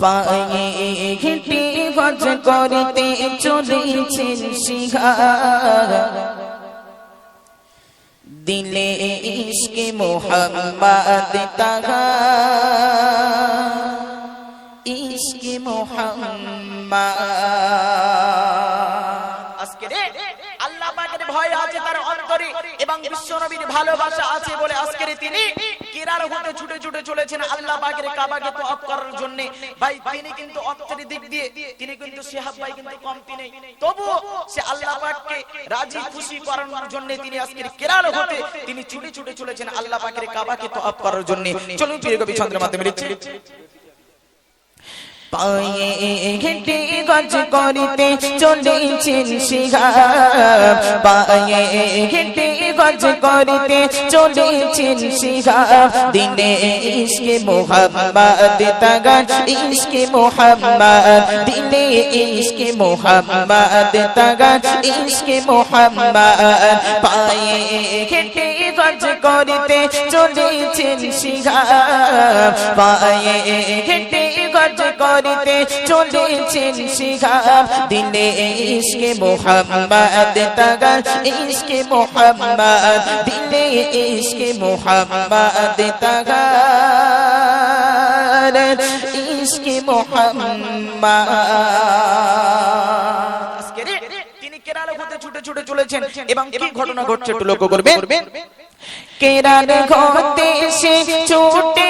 পায়ে হেঁটে ভজ করিতে চলেছেন সিংহার দিলে ইশকে মোহাম্মদ তাহা ইশকে মোহাম্মদ আল্লাহ পাকের ভয় আছে তার অন্তরে এবং বিশ্ব নবীর ভালোবাসা আছে বলে আজকের তিনি কেরার হতে ছুটে ছুটে চলেছেন আল্লাহ পাকের কাবাকে তওয়াফ করার জন্য। ভাই, তিনি কিন্তু অর্থের দিক দিয়ে, তিনি কিন্তু শিহাব ভাই কিন্তু কমতি নেই। তবু সে আল্লাহ পাককে রাজি খুশি করানোর জন্য তিনি আজকের কেরার হতে তিনি ছুটে ছুটে চলেছেন আল্লাহ পাকের কাবাকে তওয়াফ করার জন্য। চলুন প্রিয় কবি চন্দ্রের মাধ্যমে পায়ে হেঁটে গজ করিতে চলেছেন সিংহার পায়ে হেঁটে গজ করিতে চলেছেন সিংহার দিনে ইশকে মোহাম্মদ তাগান ইশকে মোহাম্মদ। দিনে ইশকে মোহাম্মদ তাগান ইশকে মোহাম্মদ। পায়ে হেঁটে গজ করিতে চলেছেন সিংহার পায়ে হেঁটে গজ করিতে চলেছেন শিখাব দিলে ইশকে মোহাম্মদ তাগান ইশকে মোহাম্মদ। দিলে ইশকে মোহাম্মদ তাগান ইশকে মোহাম্মদ। তিনি কেরার হতে ছুটে ছুটে চলেছেন। এবং কি ঘটনা ঘটছে একটু লক্ষ্য করবেন? কেরার ঘতে সে ছুটে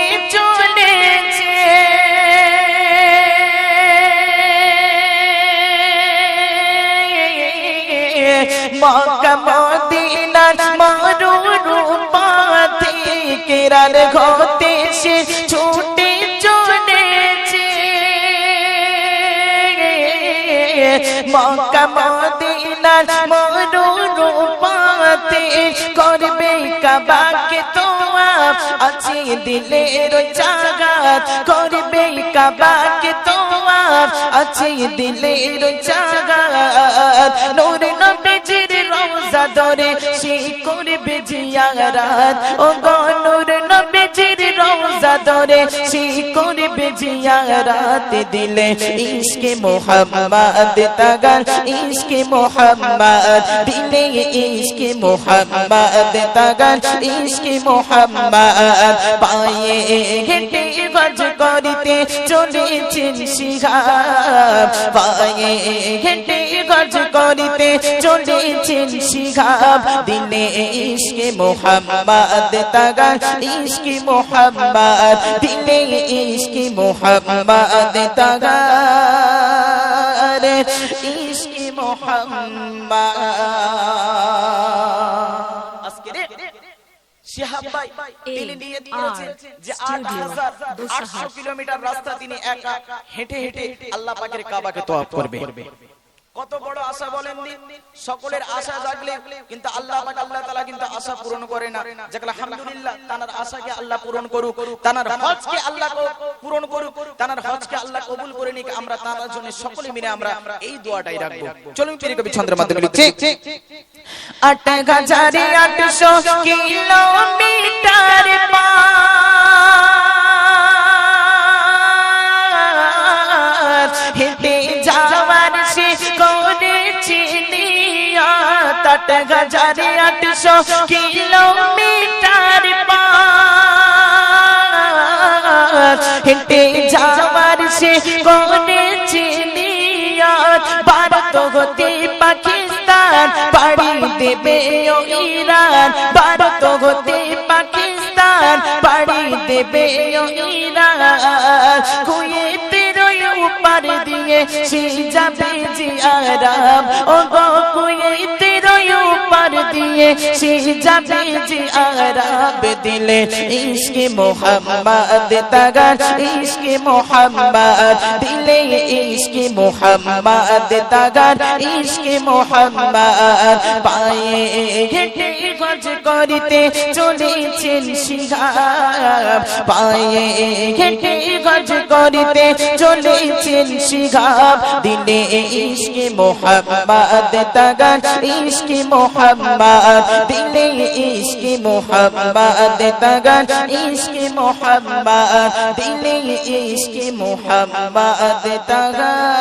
মক্কা মদিনার মরুরু পাথে কেরার ঘতে সে ছুটে চলেছে। মক্কা মদিনার মরুরু পাতে করবে কাবাকে তোয়াব আছে দিলের জাগাত, করবে কাবাকে আছে দিলের চাগাত। নূর নবীজির রওজা ধরে সে করবে জিয়ারাত ও গো নূর রওজা ধরে সে করবে জিয়ারাত দিলে। ইশকে মোহাম্মদ তাগান ইশকে মোহাম্মদ দিলে। ইশকে মোহাম্মদ তাগান ইশকে মোহাম্মদ পায়ে হেঁটে গজ করিতে চলেছেন শিহাব। পায়ে হেঁটে গজ করিতে চলেছেন শিহাব। দিলে ইশকে মোহাম্মদ তাগান ইশকে মোহাম্মদ দিলে ইশকে মোহাম্মদ তাগান ইশকে মোহাম্মদ। শিহাব ভাই তিনি নিয়ে দিয়েছেন যে 8800 কিলোমিটার রাস্তা তিনি একা হেঁটে হেঁটে আল্লাহ পাকের কাবাকে তওয়াফ করবে। কত বড় আশা বলেন দিন সকলের আশা জাগলে কিন্তু আল্লাহ পাক আল্লাহ তাআলা কিন্তু আশা পূরণ করে না। যেগুলো আলহামদুলিল্লাহ তানার আশাকে আল্লাহ পূরণ করুক তানার হজকে আল্লাহ ক- পূরণ করুক তানার হজকে আল্লাহ কবুল করে নিক আমরা তার জন্য সকলে মিলে আমরা এই দোয়াটাই রাখব। চলুন প্রিয় কবি চন্দ্রের মাধ্যমে লিখছি আট হাজারে আটশো কিলোমিটার পার। আট হাজারে আটশো কিলোমিটার হেঁটে যাওয়ার সে পাকিস্তান, পাড়ি দেবে ইরান। ভারত পাকিস্তান, পাড়ি দেবে ইরান। উপার দিয়ে সে যাবে যে আরাম ও গো you উপার দিয়ে সে যাবে যে আরাম দিলে ইশকে মোহাম্মদ তাগার ইশকে মোহাম্মদ দিলে ইশকে মোহাম্মদ তাগার ইশকে মোহাম্মদ পায়ে হেঁটে গজ করিতে চলেছেন শিহাব পায়ে হেঁটে গজ করিতে চলেছেন শিহাব দিলে ইশকে মোহাম্মদ তাগার ইশকে মোহাম্মদ দিলে ইশকে মোহাম্মদ তগর ইশকে মোহাম্মদ দিলে ইশকে মোহাম্মদ তাগান